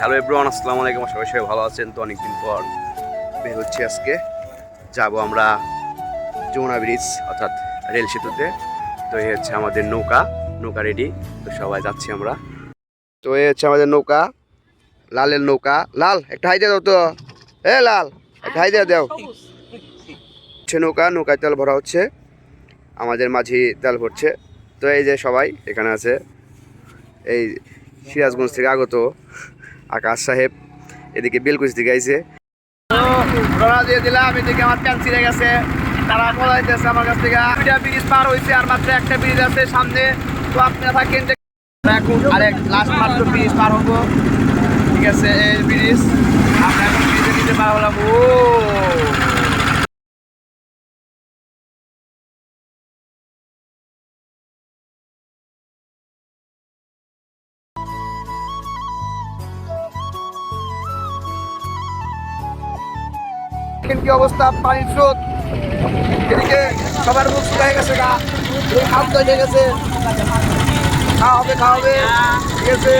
Hello everyone, আসসালামু আলাইকুম। সবাই সবাই ভালো আছেন। তো অনেকদিন পর বের হচ্ছে আজকে। যাব আমরা যমুনা ব্রিজ, অর্থাৎ রেল সেতুতে। তো এই হচ্ছে আমাদের নৌকা নৌকা রেডি তো সবাই যাচ্ছি আমরা। তো এই হচ্ছে আমাদের নৌকা, লালের নৌকা। লাল, একটা হাই দাও তো। এ, লাল, একটা হাই দাও। হচ্ছে নৌকা, নৌকায় তেল ভরা হচ্ছে। আমাদের মাঝি তেল ভরছে। তো এই যে সবাই এখানে আছে। এই সিরাজগঞ্জ থেকে আগত আকাশ সাহেব, এদিকে বিলকুচ দিকে আইছে। রওনা দিয়ে দিলাম, এদিকে আমার প্যান্ট ছিঁড়ে গেছে। তারা পলাইতেছে আমার কাছ থেকে? ব্রিজ পার হয়েছে আর মাত্র একটা ব্রিজ আছে সামনে। তো আপনারা থাকেন আরেক লাস্ট মাত্র ব্রিজ পার হব। ঠিক আছে, এই ব্রিজ। আমরা এখন ব্রিজে নিতে পার হলাম ও! দেখেন কি অবস্থা পানির স্রোত। এদিকে সবার মুখ শুকায় গেছে গা। খাদ্য হয়ে গেছে। খাওয়া হবে খাওয়া হবে। ঠিক আছে।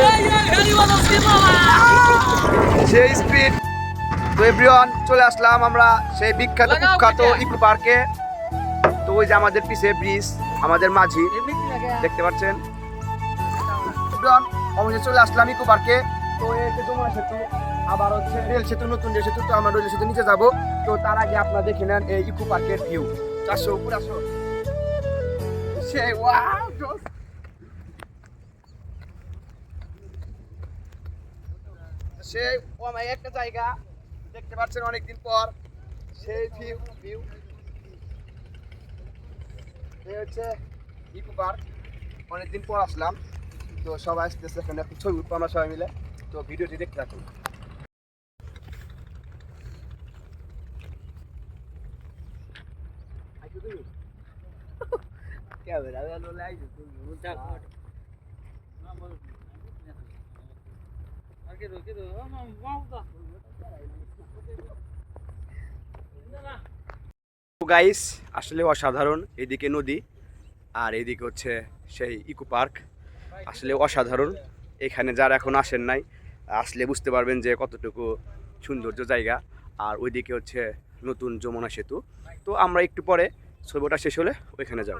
সেই স্পিড তো এভরিওয়ান চলে আসলাম আমরা সেই বিখ্যাত কুখ্যাত ইকো পার্কে তো ওই যে আমাদের পিছে ব্রিজ আমাদের মাঝি। দেখতে পাচ্ছেন? অবশ্যই চলে আসলাম ইকো পার্কে তো এই যে যমুনা সেতু আবার হচ্ছে রেল সেতু নতুন যে সেতু। তো আমরা রেল সেতু নিচে যাব। তো তার আগে আপনারা দেখে নেন এই ইকো পার্কের ভিউ। চারশো উপর আসো। সে, ওয়াও ওমাই একটা জায়গা দেখতে পাচ্ছেন অনেকদিন পর। সেই ভিউ ভিউ। এই হচ্ছে ইকো পার্ক। অনেকদিন পর আসলাম। তো সবাই আসতেছে এখানে, ছবি উঠবো আমরা সবাই মিলে। তো ভিডিওটি দেখতে থাকুন। গাইস আসলে অসাধারণ এদিকে নদী আর এদিকে হচ্ছে সেই ইকো পার্ক। আসলে অসাধারণ এখানে যারা এখন আসেন নাই আসলে বুঝতে পারবেন যে কতটুকু সৌন্দর্য জায়গা। আর ওইদিকে হচ্ছে নতুন যমুনা সেতু। তো আমরা একটু পরে ছবিটা শেষ হলে ওইখানে যাব।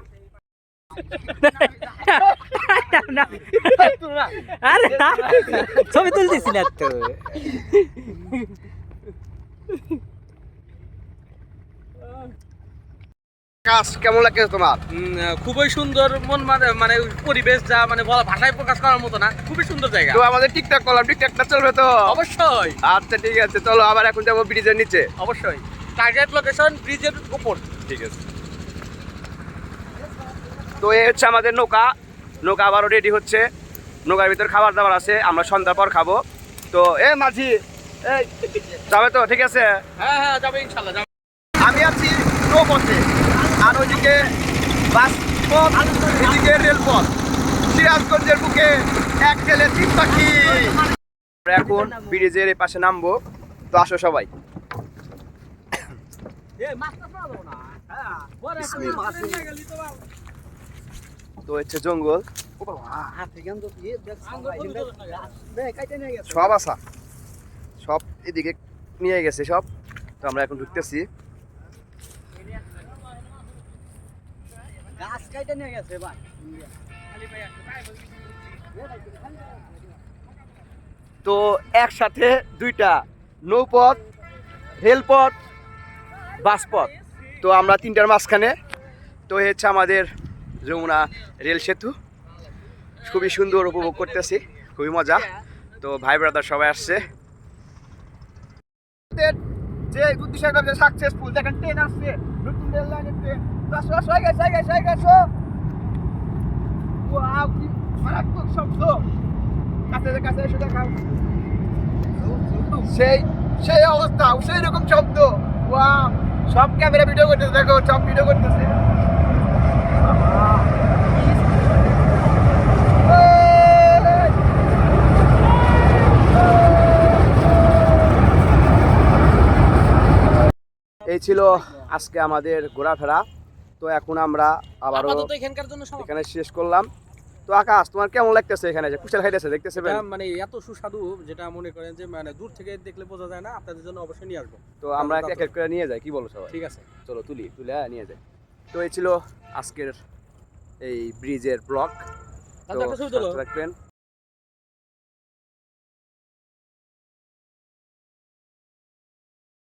ছবি তুলতেছি না তো কাজ কেমন লাগে তোমার খুবই সুন্দর মন মানে- মানে পরিবেশ যা মানে বলা ভাষায় প্রকাশ করার মতো না খুবই সুন্দর জায়গা তো আমাদের টিকটক করলাম টিকটকটা চলবে তো অবশ্যই আচ্ছা ঠিক আছে চলো আবার এখন যাব ব্রিজের নিচে অবশ্যই টার্গেট লোকেশন ব্রিজের উপর ঠিক আছে তো এই হচ্ছে আমাদের নৌকা। নৌকা আবারও রেডি হচ্ছে। নৌকার ভিতর খাবার দাবার আছে আমরা সন্ধ্যার পর খাব। তো এ মাঝি যাবে তো ঠিক আছে? হ্যাঁ হ্যাঁ যাবে ইনশাল্লাহ যাবে। আমি আছি নৌপথে আর ওইদিকে বাস পথ এদিকে রেলপথ। সিরাজগঞ্জের বুকে এক ছেলে তিন পাখি। আমরা এখন ব্রিজের পাশে নামবো। তো আসো সবাই। তো হচ্ছে জঙ্গল। সব আসা সব এদিকে নিয়ে গেছে সব। তো আমরা এখন ঢুকতেছি। তো একসাথে দুইটা নৌপথ, রেলপথ, বাসপথ। তো আমরা তিনটার মাঝখানে। তো হচ্ছে আমাদের যমুনা রেল সেতু। খুবই সুন্দর উপভোগ করতেছি, খুবই মজা। তো ভাই ব্রাদার সবাই আসছে। ট্রেন আসছে, নতুন এসে সেই সেই অবস্থা, সেই রকম সব ক্যামেরা ভিডিও করতেছে, দেখো, সব ভিডিও করতেছে। এই ছিল আজকে আমাদের ঘোরাফেরা। তো এখন আমরা আবারও এখানকার জন্য এখানে শেষ করলাম। তো তো আকাশ তোমার কেমন লাগতেছে এখানে? যে কুশাল খাইতেছে দেখতেছে মানে এত সুস্বাদু যেটা মনে করেন যে মানে দূর থেকে দেখলে বোঝা যায় না আপনাদের জন্য অবশ্যই নিয়ে আসব। তো আমরা এক এক করে নিয়ে যাই কি বলো সবাই? ঠিক আছে। চলো তুলি তুলে নিয়ে যাই। তো এই ছিল আজকের এই ব্রিজের ব্লক তোলো। রাখবেন